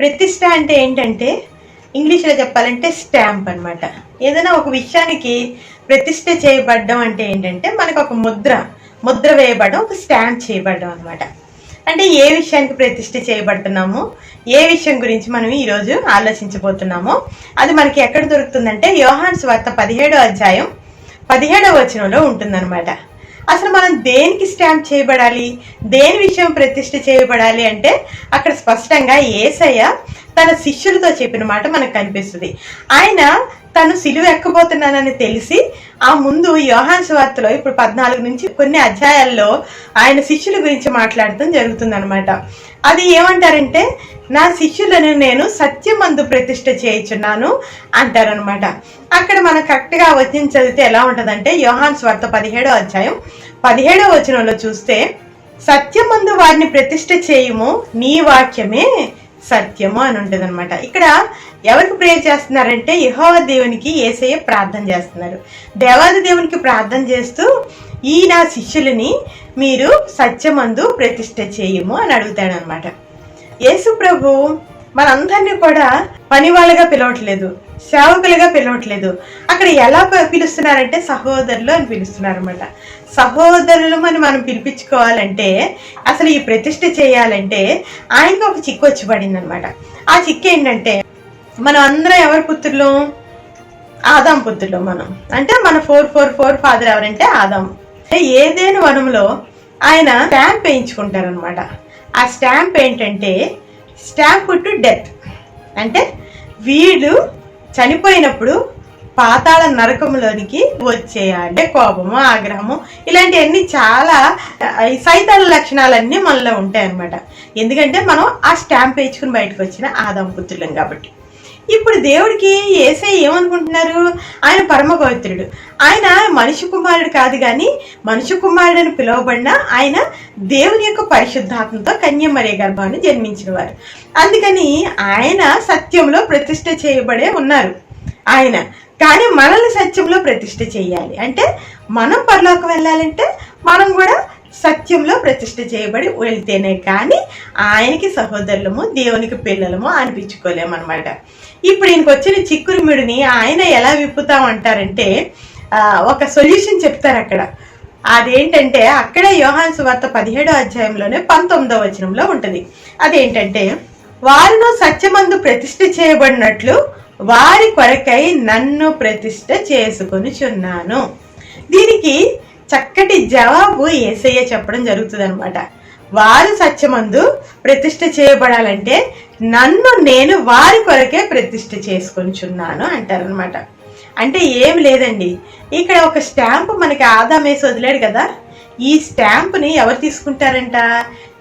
ప్రతిష్ట అంటే ఏంటంటే ఇంగ్లీష్లో చెప్పాలంటే స్టాంప్ అనమాట ఏదైనా ఒక విషయానికి ప్రతిష్ట చేయబడడం అంటే ఏంటంటే మనకు ఒక ముద్ర ముద్ర వేయబడడం ఒక స్టాంప్ చేయబడడం అనమాట అంటే ఏ విషయానికి ప్రతిష్ట చేయబడుతున్నాము ఏ విషయం గురించి మనం ఈరోజు ఆలోచించబోతున్నామో అది మనకి ఎక్కడ దొరుకుతుందంటే యోహాన్స్ వార్త పదిహేడో అధ్యాయం పదిహేడవ వచనంలో ఉంటుందన్నమాట. అసలు మనం దేనికి స్టాంప్ చేయబడాలి? దేని విషయం ప్రతిష్ఠ చేయబడాలి అంటే అక్కడ స్పష్టంగా ఏసయ్య తన శిష్యులతో చెప్పిన మాట మనకు కనిపిస్తుంది. ఆయన తను సిలువ ఎక్కబోతున్నానని తెలిసి ఆ ముందు యోహాన్ వార్తలో ఇప్పుడు పద్నాలుగు నుంచి కొన్ని అధ్యాయాల్లో ఆయన శిష్యుల గురించి మాట్లాడటం జరుగుతుంది అది ఏమంటారంటే నా శిష్యులను నేను సత్యమందు ప్రతిష్ఠ చేయించున్నాను అంటారనమాట అక్కడ మనం కరెక్ట్గా వచ్చిన చదివితే ఎలా ఉంటుందంటే యోహాన్ స్వార్థ పదిహేడో అధ్యాయం పదిహేడో వచనంలో చూస్తే సత్యమందు వారిని ప్రతిష్ఠ చేయుము నీ వాక్యమే సత్యము అని ఉంటుంది అనమాట ఇక్కడ ఎవరికి ప్రేయర్ చేస్తున్నారంటే యహోవ దేవునికి ఏసయ్య ప్రార్థన చేస్తున్నారు. దేవాది దేవునికి ప్రార్థన చేస్తూ ఈ నా శిష్యులని మీరు సత్యమందు ప్రతిష్ట చేయము అని అడుగుతాడు అనమాట యేసు ప్రభు మనందరినీ కూడా పని వాళ్ళగా పిలవట్లేదు. సేవకులుగా పిలవట్లేదు. అక్కడ ఎలా పిలుస్తున్నారంటే సహోదరులు అని పిలుస్తున్నారు అనమాట సహోదరులు అని మనం పిలిపించుకోవాలంటే అసలు ఈ ప్రతిష్ట చేయాలంటే ఆయనకు ఒక చిక్కు వచ్చి పడింది అనమాట ఆ చిక్కు ఏంటంటే మనం అందరం ఎవరి పుత్రులు? ఆదాం పుత్రులు మనం. అంటే మన ఫోర్ ఫోర్ ఫోర్ ఫాదర్ ఎవరంటే ఆదాం. ఏదేని వనంలో ఆయన స్టాంప్ వేయించుకుంటారనమాట ఆ స్టాంప్ ఏంటంటే స్టాంప్ టు డెత్. అంటే వీళ్ళు చనిపోయినప్పుడు పాతాళ నరకంలోనికి వచ్చేయాలి కోపము ఆగ్రహము ఇలాంటివన్నీ చాలా సైతాల లక్షణాలన్నీ మనలో ఉంటాయి అన్నమాట ఎందుకంటే మనం ఆ స్టాంప్ వేయించుకుని బయటకు వచ్చిన ఆ దంపతులం కాబట్టి. ఇప్పుడు దేవుడికి ఏసై ఏమనుకుంటున్నారు? ఆయన పరమపవిత్రుడు. ఆయన మనిషి కుమారుడు కాదు కానీ మనిషి కుమారుడు అని పిలువబడిన ఆయన దేవుని యొక్క పరిశుద్ధాత్మతో కన్యమరే గర్భాన్ని జన్మించిన వారు అందుకని ఆయన సత్యంలో ప్రతిష్ఠ చేయబడే ఉన్నారు. ఆయన. కానీ మనల్ని సత్యంలో ప్రతిష్ఠ చేయాలి. అంటే మనం పరలోకి వెళ్ళాలంటే మనం కూడా సత్యంలో ప్రతిష్ఠ చేయబడి వెళ్తేనే కానీ ఆయనకి సహోదరులము దేవునికి పిల్లలము అనిపించుకోలేము అనమాట ఇప్పుడు ఈయనకు వచ్చిన చిక్కురుమిడిని ఆయన ఎలా విప్పుతామంటారంటే అంటారంటే ఒక సొల్యూషన్ చెప్తారు అక్కడ. అదేంటంటే అక్కడే యోహాన్ సువార్త పదిహేడో అధ్యాయంలోనే పంతొమ్మిదో వచనంలో ఉంటుంది. అదేంటంటే వారిను సత్యమందు ప్రతిష్ఠ చేయబడినట్లు వారి కొరకై నన్ను ప్రతిష్ఠ చేసుకొనిచున్నాను. దీనికి చక్కటి జవాబు ఏసయ్య చెప్పడం జరుగుతుంది అనమాట వారు సత్యమందు ప్రతిష్ఠ చేయబడాలంటే నన్ను నేను వారి కొరకే ప్రతిష్ఠ చేసుకొనిచున్నాను అంటారనమాట అంటే ఏం లేదండి. ఇక్కడ ఒక స్టాంప్ మనకి ఆదామేసి వదిలాడు కదా. ఈ స్టాంప్ని ఎవరు తీసుకుంటారంట?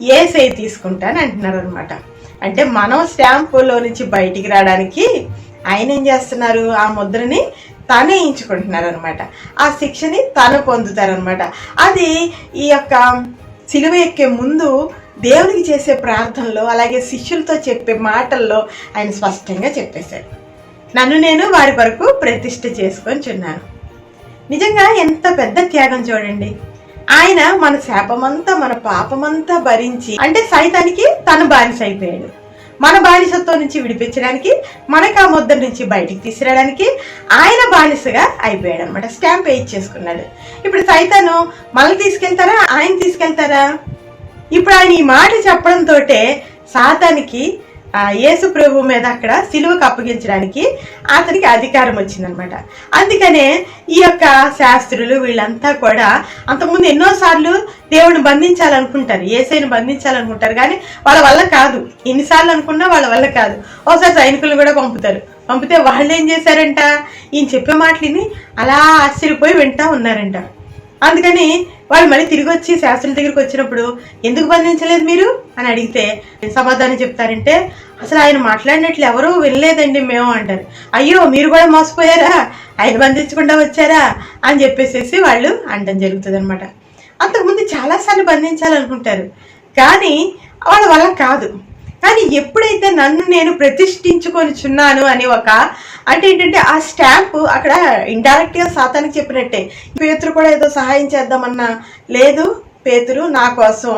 ఏసై తీసుకుంటాను అంటున్నారు అనమాట అంటే మనం స్టాంపులో నుంచి బయటికి రావడానికి ఆయన ఏం చేస్తున్నారు? ఆ ముద్రని తనే ఎంచుకుంటున్నారు అనమాట ఆ శిక్షని తను పొందుతారనమాట అది ఈ యొక్క సిలువ ఎక్కే ముందు దేవునికి చేసే ప్రార్థనలో అలాగే శిష్యులతో చెప్పే మాటల్లో ఆయన స్పష్టంగా చెప్పేశారు నన్ను నేను వారి వరకు ప్రతిష్ఠ చేసుకొని చున్నాను. నిజంగా ఎంత పెద్ద త్యాగం చూడండి. ఆయన మన శాపమంతా మన పాపమంతా భరించి అంటే సైతానికి తను బానిస అయిపోయాడు. మన బానిసత్వం నుంచి విడిపించడానికి మనకు ఆ ముద్ర నుంచి బయటికి తీసుకురావడానికి ఆయన బానిసగా అయిపోయాడు అనమాట స్టాంప్ వేయించేసుకున్నాడు. ఇప్పుడు సైతాను మనల్ని తీసుకెళ్తారా? ఆయన తీసుకెళ్తారా? ఇప్పుడు ఆయన ఈ మాట చెప్పడంతో సాతానికి యేసు ప్రభు మీద అక్కడ సిలువకు అప్పగించడానికి అతనికి అధికారం వచ్చిందనమాట. అందుకనే ఈ యొక్క శాస్త్రులు వీళ్ళంతా కూడా అంతకుముందు ఎన్నోసార్లు దేవుని బంధించాలనుకుంటారు ఏసైని బంధించాలనుకుంటారు కానీ వాళ్ళ వల్ల కాదు. ఎన్నిసార్లు అనుకున్నా వాళ్ళ వల్ల కాదు. ఒకసారి సైనికులు కూడా పంపుతారు. పంపితే వాళ్ళు ఏం చేశారంట? ఈయన చెప్పే మాటలని అలా ఆశ్చర్యపోయి వింటా ఉన్నారంట. అందుకని వాళ్ళు మళ్ళీ తిరిగి వచ్చి శాస్త్రుల దగ్గరికి వచ్చినప్పుడు ఎందుకు బంధించలేదు మీరు? అని అడిగితే సమాధానం చెప్తారంటే అసలు ఆయన మాట్లాడినట్లు ఎవరూ వినలేదండి మేము అంటారు. అయ్యో మీరు కూడా మోసపోయారా? ఆయన బంధించకుండా వచ్చారా? అని చెప్పేసేసి వాళ్ళు అనడం జరుగుతుంది అనమాట అంతకుముందు చాలాసార్లు బంధించాలనుకుంటారు. కానీ వాళ్ళ వల్ల కాదు. కానీ ఎప్పుడైతే నన్ను నేను ప్రతిష్ఠించుకొని చున్నాను అని ఒక అంటే ఏంటంటే ఆ స్టాంప్ అక్కడ ఇండైరెక్ట్గా సాతానికి చెప్పినట్టే పేతురు కూడా ఏదో సహాయం చేద్దామన్నా. లేదు పేతురు నా కోసం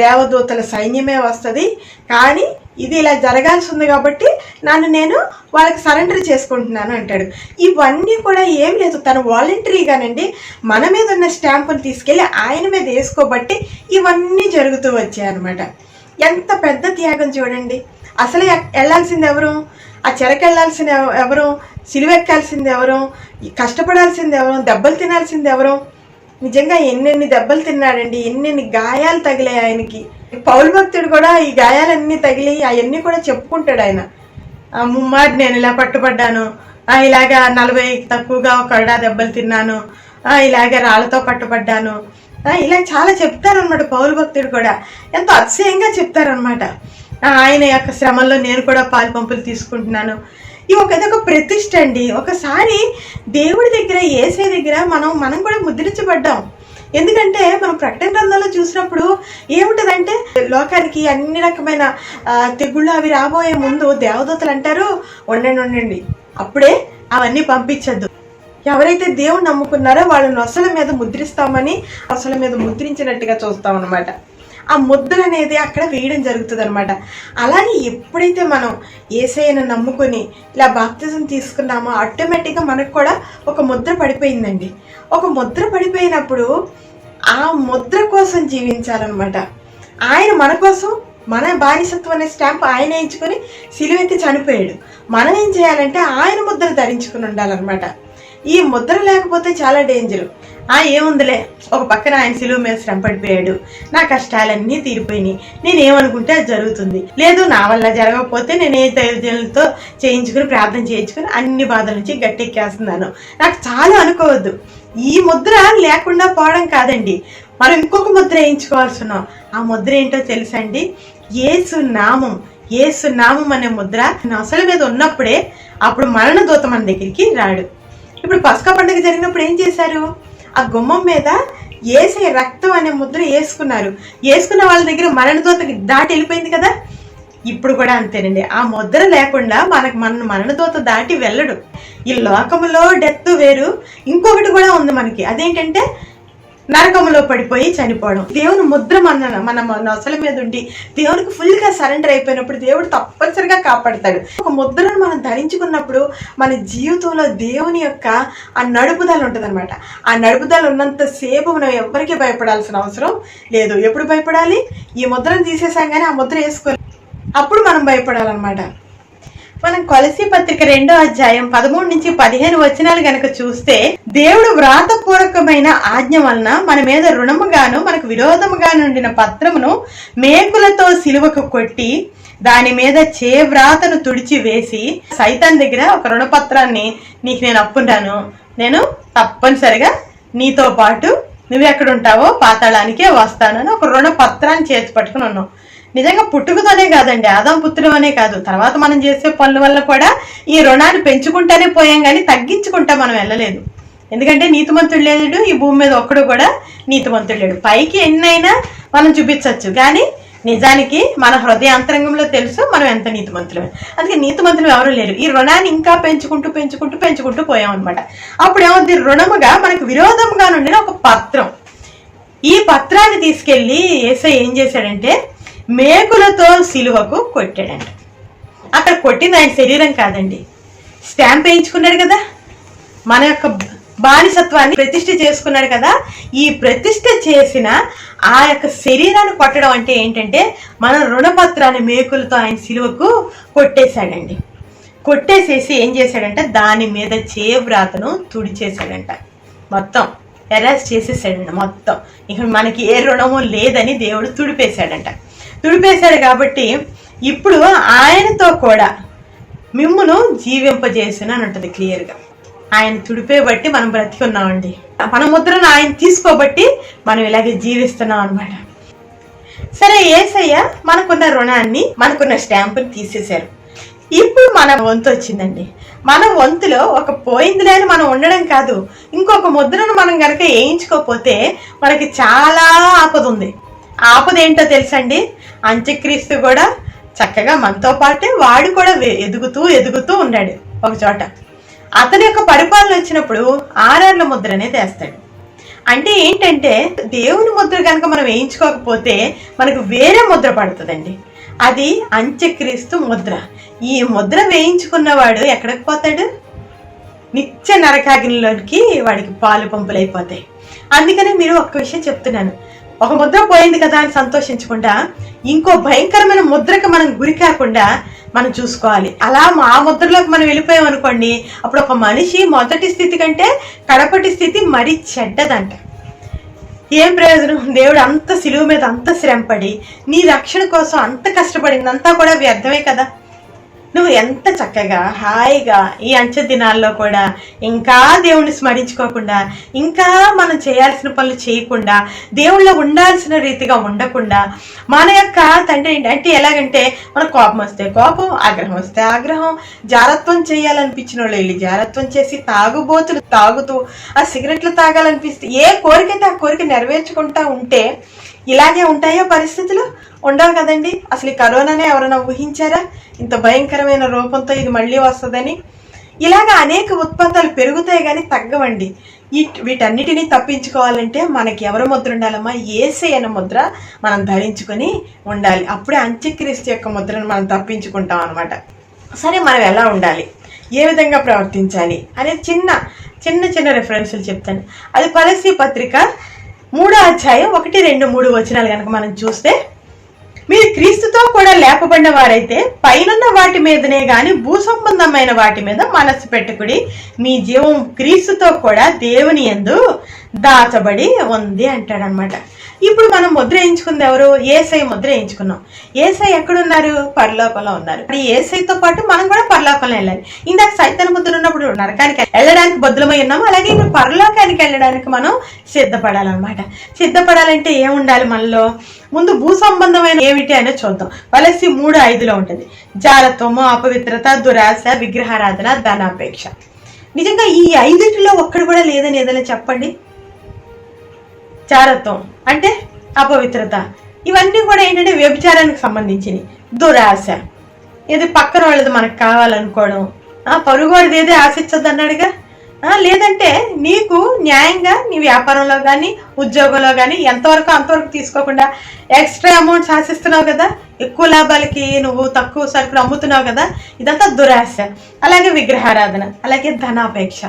దేవదూతల సైన్యమే వస్తుంది. కానీ ఇది ఇలా జరగాల్సి ఉంది కాబట్టి నన్ను నేను వాళ్ళకి సరెండర్ చేసుకుంటున్నాను అంటాడు. ఇవన్నీ కూడా ఏం లేదు. తను వాలంటరీగానండి మన మీద ఉన్న స్టాంపుని తీసుకెళ్ళి ఆయన మీద వేసుకోబట్టి ఇవన్నీ జరుగుతూ వచ్చాయి అనమాట ఎంత పెద్ద త్యాగం చూడండి. అసలు వెళ్ళాల్సింది ఎవరు? ఆ చెరకెళ్ళాల్సింది ఎవరు? సిలువెక్కాల్సింది ఎవరు? కష్టపడాల్సింది ఎవరు? దెబ్బలు తినాల్సింది ఎవరు? నిజంగా ఎన్నెన్ని దెబ్బలు తిన్నాడండి. ఎన్నెన్ని గాయాలు తగిలాయి ఆయనకి. పౌలు భక్తుడు కూడా ఈ గాయాలన్నీ తగిలి అవన్నీ కూడా చెప్పుకుంటాడు ఆయన. ఆ నేను ఇలా పట్టుబడ్డాను. ఆ ఇలాగా నలభై తక్కువగా ఒక దెబ్బలు తిన్నాను. ఆ ఇలాగ రాళ్ళతో పట్టుబడ్డాను. ఇలా చాలా చెప్తారనమాట పౌరు భక్తుడు కూడా. ఎంతో అతిశయంగా చెప్తారనమాట ఆయన యొక్క శ్రమల్లో నేను కూడా పాలు పంపులు తీసుకుంటున్నాను. ఇది ఒక ఒక ప్రతిష్ట అండి. ఒకసారి దేవుడి దగ్గర ఏసే దగ్గర మనం మనం కూడా ముద్రించబడ్డాం. ఎందుకంటే మనం ప్రకటన గ్రంథంలో చూసినప్పుడు ఏముంటదంటే లోకానికి అన్ని రకమైన తెగుళ్ళు అవి రాబోయే ముందు దేవదూతలు అంటారు ఉండండి ఉండండి. అప్పుడే అవన్నీ పంపించద్దు. ఎవరైతే దేవుడు నమ్ముకున్నారో వాళ్ళ నొసల మీద ముద్రిస్తామని నొసల మీద ముద్రించినట్టుగా చూస్తాం అనమాట ఆ ముద్ర అనేది అక్కడ వేయడం జరుగుతుంది అనమాట అలాగే ఎప్పుడైతే మనం ఏసైను నమ్ముకొని ఇలా బాప్తిజం తీసుకున్నామో ఆటోమేటిక్గా మనకు కూడా ఒక ముద్ర పడిపోయిందండి. ఒక ముద్ర పడిపోయినప్పుడు ఆ ముద్ర కోసం జీవించాలన్నమాట. ఆయన మన కోసం మన బానిసత్వం అనే స్టాంప్ ఆయన వేయించుకొని సిలువెత్తి చనిపోయాడు. మనం ఏం చేయాలంటే ఆయన ముద్ర ధరించుకుని ఉండాలన్నమాట. ఈ ముద్ర లేకపోతే చాలా డేంజర్ ఆ ఏముందిలే? ఒక పక్కన ఆయన సిలువ మీద శ్రమ పడిపోయాడు. నా కష్టాలన్నీ తీరిపోయినాయి. నేను ఏమనుకుంటే అది జరుగుతుంది. లేదు నా వల్ల జరగకపోతే నేను ఏ దైవజనులతో చేయించుకుని ప్రార్థన చేయించుకుని అన్ని బాధల నుంచి గట్టెక్కేస్తున్నాను. నాకు చాలా అనుకోవద్దు. ఈ ముద్ర లేకుండా పోవడం కాదండి. మనం ఇంకొక ముద్ర వేయించుకోవాల్సి ఉన్నాం. ఆ ముద్ర ఏంటో తెలుసండి ఏసు నామం. ఏసు నామం అనే ముద్ర అసలు మీద ఉన్నప్పుడే అప్పుడు మరణ దూత మన దగ్గరికి రాడు. ఇప్పుడు పసుక పండుగ జరిగినప్పుడు ఏం చేశారు? ఆ గుమ్మం మీద ఏసే రక్తం అనే ముద్ర వేసుకున్నారు. వేసుకున్న వాళ్ళ దగ్గర మరణ దాటి వెళ్ళిపోయింది కదా? ఇప్పుడు కూడా అంతేనండి. ఆ ముద్ర లేకుండా మనకు మన మరణదోత దాటి వెళ్ళడు. ఈ లోకంలో డెత్ వేరు. ఇంకొకటి కూడా ఉంది మనకి. అదేంటంటే నరకములో పడిపోయి చనిపోవడం. దేవుని ముద్ర మన మన నొసల మీద ఉండి దేవునికి ఫుల్గా సరెండర్ అయిపోయినప్పుడు దేవుడు తప్పనిసరిగా కాపాడతాడు. ఒక ముద్రను మనం ధరించుకున్నప్పుడు మన జీవితంలో దేవుని యొక్క ఆ నడుపుదల ఉంటుంది ఆ నడుపుదల ఉన్నంత సేపు మనం ఎవరికి భయపడాల్సిన అవసరం లేదు. ఎప్పుడు భయపడాలి? ఈ ముద్రను తీసేసాం కానీ ఆ ముద్ర వేసుకోవాలి. అప్పుడు మనం భయపడాలన్నమాట. మనం కొలసి పత్రిక రెండో అధ్యాయం పదమూడు నుంచి పదిహేను వచనాలు గనక చూస్తే దేవుడు వ్రాతపూర్వకమైన ఆజ్ఞ వలన మన మీద రుణముగాను మనకు విరోధముగా నుండిన పత్రమును మేకులతో సిలువకు కొట్టి దాని మీద చే వ్రాతను తుడిచి వేసి సైతాన్ దగ్గర ఒక రుణపత్రాన్ని నీకు నేను అప్పున్నాను నేను తప్పనిసరిగా నీతో పాటు నువ్వు ఎక్కడ ఉంటావో పాతాళానికే వస్తానని ఒక రుణపత్రాన్ని చేతి పట్టుకుని ఉన్నావు. నిజంగా పుట్టుకతోనే కాదండి ఆదాం పుత్రం అనే కాదు. తర్వాత మనం చేసే పనుల వల్ల కూడా ఈ రుణాన్ని పెంచుకుంటానే పోయాం కానీ తగ్గించుకుంటా మనం వెళ్ళలేదు. ఎందుకంటే నీతిమంతుడు లేడు ఈ భూమి మీద ఒక్కడు కూడా నీతిమంతుడు లేడు. పైకి ఎన్నైనా మనం చూపించవచ్చు. కానీ నిజానికి మన హృదయ అంతరంగంలో తెలుసు మనం ఎంత నీతిమంతులమే. అందుకే నీతిమంతులు ఎవరు లేరు. ఈ రుణాన్ని ఇంకా పెంచుకుంటూ పెంచుకుంటూ పెంచుకుంటూ పోయాం అనమాట అప్పుడు ఏమవుతుంది రుణముగా మనకు విరోధముగా నుండిన ఒక పత్రం. ఈ పత్రాన్ని తీసుకెళ్ళి ఏసై ఏం చేశాడంటే మేకులతో సిలువకు కొట్టాడంట. అక్కడ కొట్టింది ఆయన శరీరం కాదండి. స్టాంప్ వేయించుకున్నాడు కదా? మన యొక్క బానిసత్వాన్ని ప్రతిష్ఠ చేసుకున్నాడు కదా? ఈ ప్రతిష్ఠ చేసిన ఆ యొక్క శరీరాన్ని కొట్టడం అంటే ఏంటంటే మన రుణపత్రాన్ని మేకులతో ఆయన సిలువకు కొట్టేశాడండి. కొట్టేసేసి ఏం చేశాడంటే? దాని మీద చేవ్రాతను తుడిచేశాడంట. మొత్తం ఎరాస్ చేసేసాడంట మొత్తం. ఇక మనకి ఏ రుణము లేదని దేవుడు తుడిపేశాడంట. తుడిపేశాడు కాబట్టి ఇప్పుడు ఆయనతో కూడా మిమ్మును జీవింపజేసిన అని ఉంటుంది క్లియర్గా ఆయన తుడిపే బట్టి మనం బ్రతికి ఉన్నామండి. మన ముద్రను ఆయన తీసుకోబట్టి మనం ఇలాగే జీవిస్తున్నాం అనమాట సరే ఏసయ్య మనకున్న రుణాన్ని మనకున్న స్టాంపుని తీసేశారు. ఇప్పుడు మన వంతు వచ్చిందండి. మన వంతులో ఒక పోయింది లేని మనం ఉండడం కాదు. ఇంకొక ముద్రను మనం కనుక వేయించుకోకపోతే మనకి చాలా ఆపద ఉంది ఆపద ఏంటో తెలుసండి అంత్యక్రీస్తు కూడా చక్కగా మనతో పాటే వాడు కూడా వే- ఎదుగుతూ ఎదుగుతూ ఉన్నాడు ఒక చోట. అతని యొక్క పరిపాలన వచ్చినప్పుడు ఆర్ఆర్ల ముద్ర అనేది వేస్తాడు. అంటే ఏంటంటే దేవుని ముద్ర కనుక మనం వేయించుకోకపోతే మనకు వేరే ముద్ర పడుతుందండి. అది అంత్యక్రీస్తు ముద్ర. ఈ ముద్ర వేయించుకున్నవాడు ఎక్కడికి పోతాడు? నిత్య నరకాగ్నిలోకి వాడికి పాలు పంపులు అయిపోతాయి అందుకనే మీరు ఒక్క విషయం చెప్తున్నాను. ఒక ముద్ర పోయింది కదా అని సంతోషించకుండా ఇంకో భయంకరమైన ముద్రకు మనం గురి కాకుండా మనం చూసుకోవాలి. అలా మా ముద్రలోకి మనం వెళ్ళిపోయాం అనుకోండి అప్పుడు ఒక మనిషి మొదటి స్థితి కంటే కడపటి స్థితి మరీ చెడ్డదంట. ఏం ప్రయోజనం? దేవుడు అంత సిలువు మీద అంత శ్రమపడి నీ రక్షణ కోసం అంత కష్టపడిందంతా కూడా వ్యర్థమే కదా. నువ్వు ఎంత చక్కగా హాయిగా ఈ అంచె దినాల్లో కూడా ఇంకా దేవుణ్ణి స్మరించుకోకుండా ఇంకా మనం చేయాల్సిన పనులు చేయకుండా దేవుళ్ళో ఉండాల్సిన రీతిగా ఉండకుండా మన యొక్క తండ్రి అంటే ఎలాగంటే మనకు కోపం వస్తే కోపం ఆగ్రహం వస్తే ఆగ్రహం జారత్వం చేయాలనిపించిన వాళ్ళు వెళ్ళి జారత్వం చేసి తాగుబోతులు తాగుతూ ఆ సిగరెట్లు తాగాలనిపిస్తే ఏ కోరికైతే ఆ కోరిక నెరవేర్చుకుంటా ఉంటే ఇలాగే ఉంటాయో పరిస్థితులు? ఉండవు కదండి. అసలు ఈ కరోనానే ఎవరైనా ఊహించారా? ఇంత భయంకరమైన రూపంతో ఇది మళ్ళీ వస్తుందని. ఇలాగ అనేక ఉత్పత్తులు పెరుగుతాయి కానీ తగ్గవండి. ఈ వీటన్నిటినీ తప్పించుకోవాలంటే మనకి ఎవరి ముద్ర ఉండాలమ్మా? ఏసే అనే ముద్ర మనం ధరించుకొని ఉండాలి. అప్పుడే అంత్యక్రీస్తు యొక్క ముద్రను మనం తప్పించుకుంటాం అనమాట సరే మనం ఎలా ఉండాలి? ఏ విధంగా ప్రవర్తించాలి? అనేది చిన్న చిన్న చిన్న రెఫరెన్సులు చెప్తాను. అది పలసీ పత్రిక మూడో అధ్యాయం ఒకటి రెండు మూడు వచనాలు కనుక మనం చూస్తే మీరు క్రీస్తుతో కూడా లేపబడిన వారైతే పైనున్న వాటి మీదనే గాని భూ సంబంధమైన వాటి మీద మనసు పెట్టుకుడి మీ జీవం క్రీస్తుతో కూడా దేవుని ఎందు దాచబడి ఉంది అంటాడనమాట. ఇప్పుడు మనం ముద్ర వేయించుకుంది ఎవరు? ఏసై ముద్ర వేయించుకున్నాం. ఏసై ఎక్కడున్నారు? పరలోకంలో ఉన్నారు. మరి ఏసైతో పాటు మనం కూడా పరలోకంలో వెళ్ళాలి. ఇందాక సైతన్ ముద్ర ఉన్నప్పుడు నరకానికి వెళ్ళడానికి బద్దులమై ఉన్నాము అలాగే ఇప్పుడు పరలోకానికి వెళ్ళడానికి మనం సిద్ధపడాలన్నమాట. సిద్ధపడాలంటే ఏముండాలి మనలో? ముందు భూ సంబంధమైన ఏమిటి అనేది చూద్దాం. వలసి మూడు ఐదులో ఉంటుంది. జాలత్వము అపవిత్రత దురాశ విగ్రహారాధన ధనాపేక్ష. నిజంగా ఈ ఐదింటిలో ఒక్కడు కూడా లేదని ఏదైనా చెప్పండి? చారత్వం అంటే అపవిత్రత. ఇవన్నీ కూడా ఏంటంటే వ్యభిచారానికి సంబంధించినవి. దురాశ. ఇది పక్కన వాళ్ళది మనకు కావాలనుకోవడం. ఆ పరుగోడిది ఏదే ఆశించద్దు అన్నాడుగా? లేదంటే నీకు న్యాయంగా నీ వ్యాపారంలో కానీ ఉద్యోగంలో కానీ ఎంతవరకు అంతవరకు తీసుకోకుండా ఎక్స్ట్రా అమౌంట్స్ ఆశిస్తున్నావు కదా? ఎక్కువ లాభాలకి నువ్వు తక్కువ సరుకులు అమ్ముతున్నావు కదా? ఇదంతా దురాశ. అలాగే విగ్రహారాధన అలాగే ధనాపేక్ష.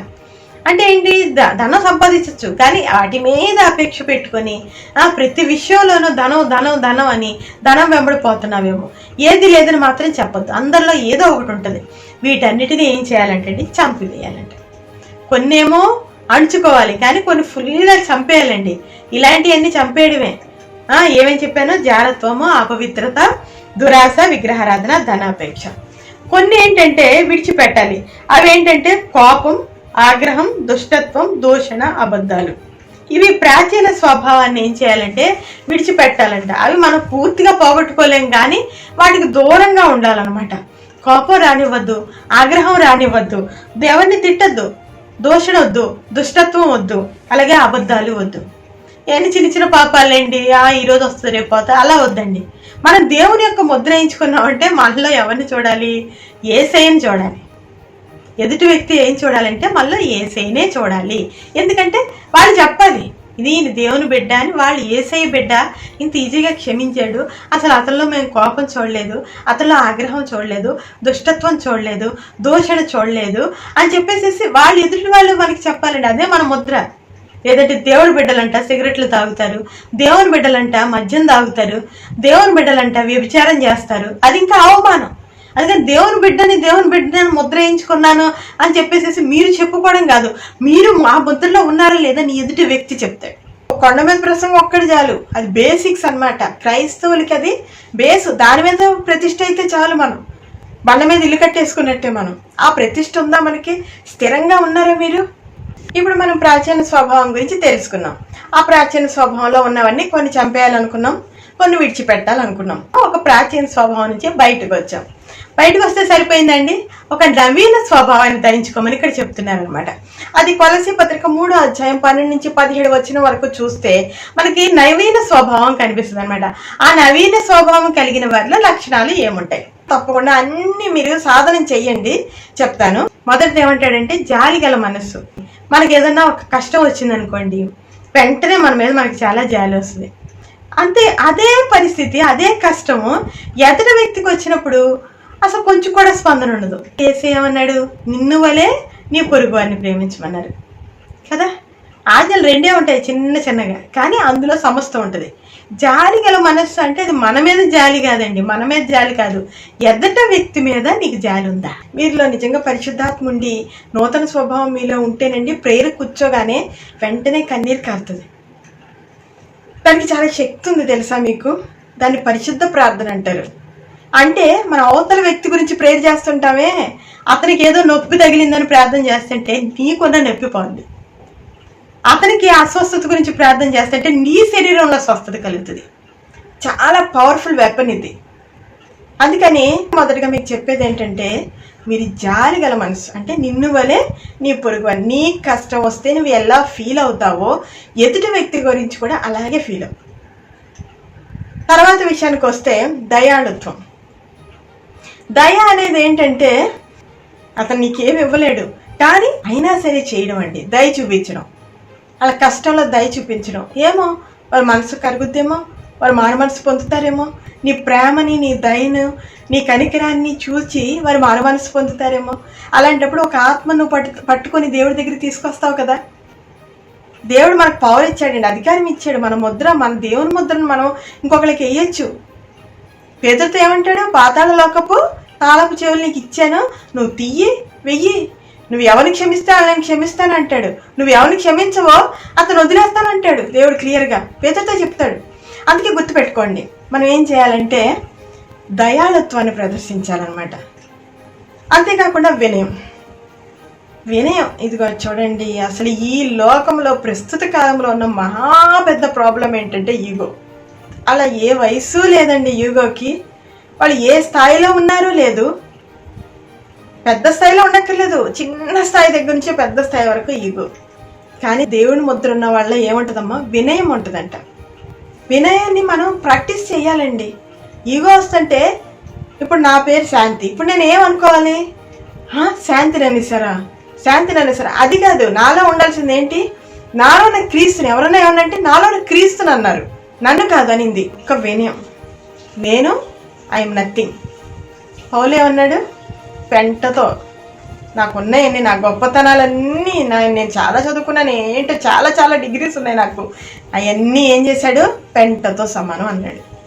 అంటే ఏంటి? ధనం సంపాదించవచ్చు కానీ వాటి మీద అపేక్ష పెట్టుకొని ఆ ప్రతి విషయంలోనూ ధనం ధనం ధనం అని ధనం వెంబడిపోతున్నావేమో. ఏది లేదని మాత్రం చెప్పొద్దు. అందరిలో ఏదో ఒకటి ఉంటుంది. వీటన్నిటిని ఏం చేయాలంటే అండి చంపివేయాలంట కొన్నేమో అణుచుకోవాలి కానీ కొన్ని ఫుల్గా చంపేయాలండి. ఇలాంటివన్నీ చంపేయడమే. ఏమేం చెప్పాను? జారత్వము అపవిత్రత దురాశ విగ్రహారాధన ధనాపేక్ష. కొన్ని ఏంటంటే విడిచిపెట్టాలి. అవి ఏంటంటే కోపం ఆగ్రహం దుష్టత్వం దూషణ అబద్ధాలు. ఇవి ప్రాచీన స్వభావాన్ని ఏం చేయాలంటే విడిచిపెట్టాలంట. అవి మనం పూర్తిగా పోగొట్టుకోలేం కానీ వాటికి దూరంగా ఉండాలన్నమాట. కోపం రానివ్వద్దు ఆగ్రహం రానివ్వద్దు దేవుణ్ణి తిట్టద్దు దూషణ వద్దు దుష్టత్వం వద్దు అలాగే అబద్ధాలు వద్దు. ఎన్ని చిన్న చిన్న పాపాలేండి ఆ ఈరోజు వస్తుంది రేపు పోతా అలా వద్దండి. మనం దేవుని యొక్క ముద్ర వేయించుకున్నామంటే మనలో ఎవరిని చూడాలి? ఏసైని చూడాలి. ఎదుటి వ్యక్తి ఏం చూడాలంటే మళ్ళీ ఏసైనే చూడాలి. ఎందుకంటే వాళ్ళు చెప్పాలి ఇది ఈయన దేవుని బిడ్డ అని వాళ్ళు ఏసై బిడ్డ ఇంత ఈజీగా క్షమించాడు. అసలు అతనిలో మేము కోపం చూడలేదు అతనిలో ఆగ్రహం చూడలేదు దుష్టత్వం చూడలేదు దోషణ చూడలేదు అని చెప్పేసి వాళ్ళు ఎదుటి వాళ్ళు మనకి చెప్పాలండి అదే మన ముద్ర. లేదంటే దేవుడి బిడ్డలంట సిగరెట్లు తాగుతారు దేవుని బిడ్డలంట మద్యం తాగుతారు దేవుని బిడ్డలంట వ్యభిచారం చేస్తారు. అది ఇంకా అవమానం. అందుకని దేవుని బిడ్డని దేవుని బిడ్డని ముద్ర వేయించుకున్నాను అని చెప్పేసి మీరు చెప్పుకోవడం కాదు. మీరు మా ముద్రలో ఉన్నారా లేదా నీ ఎదుటి వ్యక్తి చెప్తాడు. కొండ మీద ప్రసంగం ఒక్కటి చాలు. అది బేసిక్స్ అన్నమాట. క్రైస్తవులకి అది బేస్. దాని మీద ప్రతిష్ట అయితే చాలు మనం. బండ మీద ఇల్లు కట్టేసుకున్నట్టే మనం. ఆ ప్రతిష్ట ఉందా మనకి? స్థిరంగా ఉన్నారా మీరు? ఇప్పుడు మనం ప్రాచీన స్వభావం గురించి తెలుసుకున్నాం ఆ ప్రాచీన స్వభావంలో ఉన్నవన్నీ కొన్ని చంపేయాలనుకున్నాం. కొన్ని విడిచిపెట్టాలనుకున్నాం. ఒక ప్రాచీన స్వభావం నుంచి బయటకు వచ్చాం. బయటకు వస్తే సరిపోయిందండి? ఒక నవీన స్వభావాన్ని ధరించుకోమని ఇక్కడ చెప్తున్నారు అనమాట అది కొలసి పత్రిక మూడో అధ్యాయం పన్నెండు నుంచి పదిహేడు వచ్చిన వరకు చూస్తే మనకి నవీన స్వభావం కనిపిస్తుంది అనమాట ఆ నవీన స్వభావం కలిగిన వారిలో లక్షణాలు ఏముంటాయి? తప్పకుండా అన్ని మీరు సాధన చెయ్యండి చెప్తాను. మొదటిది ఏమంటాడంటే జాలి గల మనస్సు. మనకి ఏదన్నా ఒక కష్టం వచ్చిందనుకోండి వెంటనే మన మీద మనకి చాలా జాలి వస్తుంది. అంతే అదే పరిస్థితి అదే కష్టము. ఎదుటి వ్యక్తికి వచ్చినప్పుడు అసలు కొంచెం కూడా స్పందన ఉండదు. కేసీ ఏమన్నాడు? నిన్ను వలే నీ పొరుగు అని ప్రేమించమన్నారు. కదా? ఆజ్ఞలు రెండే ఉంటాయి చిన్న చిన్నగా. కానీ అందులో సమస్త ఉంటుంది. జాలి గల మనస్సు అంటే అది మన మీద జాలి కాదండి మన మీద జాలి కాదు. ఎద్దట వ్యక్తి మీద నీకు జాలి ఉందా? మీరులో నిజంగా పరిశుద్ధాత్మ ఉండి నూతన స్వభావం మీలో ఉంటేనండి ప్రేర కూర్చోగానే వెంటనే కన్నీరు కారుతుంది. దానికి చాలా శక్తి ఉంది తెలుసా మీకు? దాన్ని పరిశుద్ధ ప్రార్థన అంటారు. అంటే మన అవతల వ్యక్తి గురించి ప్రేర్ చేస్తుంటామే అతనికి ఏదో నొప్పి తగిలిందని ప్రార్థన చేస్తుంటే నీకున్న నొప్పి పోద్ది అతనికి అస్వస్థత గురించి ప్రార్థన చేస్తుంటే నీ శరీరంలో స్వస్థత కలుగుతుంది. చాలా పవర్ఫుల్ వెపన్ ఇది. అందుకని మొదటగా మీకు చెప్పేది ఏంటంటే మీరు జాలి గల మనసు అంటే నిన్ను వలే నీ పొరుగు నీకు నీ కష్టం వస్తే నువ్వు ఎలా ఫీల్ అవుతావో ఎదుటి వ్యక్తి గురించి కూడా అలాగే ఫీల్ అవు తర్వాత విషయానికి వస్తే దయాళుత్వం. దయ అనేది ఏంటంటే అతను నీకేమి ఇవ్వలేడు. కానీ అయినా సరే చేయడం అండి. దయ చూపించడం. అలా కష్టంలో దయ చూపించడం. ఏమో వాళ్ళ మనసు కరుగుద్దేమో వారు మారుమనసు పొందుతారేమో? నీ ప్రేమని నీ దయను నీ కనికరాన్ని చూచి వారు మారుమనసు పొందుతారేమో? అలాంటప్పుడు ఒక ఆత్మను పట్టు పట్టుకొని దేవుడి దగ్గర తీసుకొస్తావు కదా? దేవుడు మనకు పవర్ ఇచ్చాడండి అధికారం ఇచ్చాడు. మన ముద్ర మన దేవుని ముద్రను మనం ఇంకొకరికి వేయచ్చు. పేదరితో ఏమంటాడు? పాతాళ లోకపు తాళపు చెవులు నీకు ఇచ్చాను. నువ్వు తీయి వెయ్యి. నువ్వు ఎవరిని క్షమిస్తే వాళ్ళని క్షమిస్తాను అంటాడు నువ్వు ఎవరిని క్షమించవో అతను వదిలేస్తానంటాడు దేవుడు క్లియర్గా పేదరితో చెప్తాడు. అందుకే గుర్తుపెట్టుకోండి మనం ఏం చేయాలంటే దయాళత్వాన్ని ప్రదర్శించాలన్నమాట. అంతేకాకుండా వినయం. వినయం. ఇదిగో చూడండి అసలు ఈ లోకంలో ప్రస్తుత కాలంలో ఉన్న మహా పెద్ద ప్రాబ్లం ఏంటంటే ఈగో అలా ఏ వయసు లేదండి ఈగోకి వాళ్ళు ఏ స్థాయిలో ఉన్నారో లేదు. పెద్ద స్థాయిలో ఉండక్కర్లేదు. చిన్న స్థాయి దగ్గర నుంచి పెద్ద స్థాయి వరకు ఈగో కానీ దేవుని ముద్ర ఉన్న వాళ్ళ ఏముంటుందమ్మా? వినయం ఉంటుందంట. వినయాన్ని మనం ప్రాక్టీస్ చేయాలండి. ఈగో వస్తుంటే ఇప్పుడు నా పేరు శాంతి. ఇప్పుడు నేను ఏమనుకోవాలి? శాంతి శాంతిని అనేసారా శాంతిని అనేసారా అది కాదు నాలో ఉండాల్సింది ఏంటి? నాలోనే క్రీస్తుని ఎవరైనా ఏమన్నంటే నాలోనే క్రీస్తుని అన్నారు. నన్ను కాదు అనింది. ఒక వినయం. నేను ఐఎమ్ నథింగ్ పౌలు ఏమన్నాడు? పెంటతో. నాకున్నాయండి నా గొప్పతనాలన్నీ నా నేను చాలా చదువుకున్నాను. ఏంటో చాలా చాలా డిగ్రీస్ ఉన్నాయి నాకు. అవన్నీ ఏం చేశాడు? పెంటతో సమానం అన్నాడు.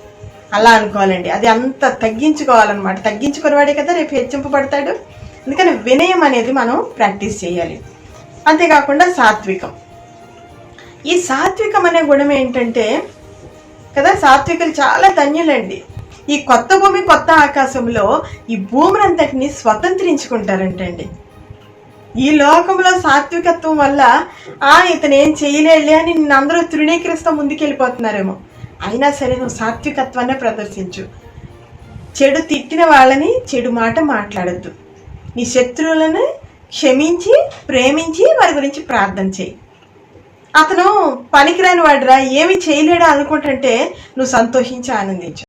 అలా అనుకోవాలండి. అది అంత తగ్గించుకోవాలన్నమాట. తగ్గించుకునేవాడే కదా రేపు హెచ్చింపబడతాడు అందుకని వినయం అనేది మనం ప్రాక్టీస్ చేయాలి. అంతేకాకుండా సాత్వికం. ఈ సాత్వికం అనే గుణం ఏంటంటే కదా సాత్వికులు చాలా ధన్యులండి. ఈ కొత్త భూమి కొత్త ఆకాశంలో ఈ భూమిని అంతటిని స్వతంత్రించుకుంటారంటండి. ఈ లోకంలో సాత్వికత్వం వల్ల ఆ ఇతను ఏం చేయలేడులే అని నిన్ను అందరూ తృణీకరిస్తూ ముందుకెళ్ళిపోతున్నారేమో. అయినా సరే నువ్వు సాత్వికత్వాన్ని ప్రదర్శించు. చెడు తిట్టిన వాళ్ళని చెడు మాట మాట్లాడద్దు. నీ శత్రువులను క్షమించి ప్రేమించి వారి గురించి ప్రార్థన చేయి. అతను పనికిరాని వాడురా ఏమి చేయలేడా అనుకుంటుంటే నువ్వు సంతోషించి ఆనందించు.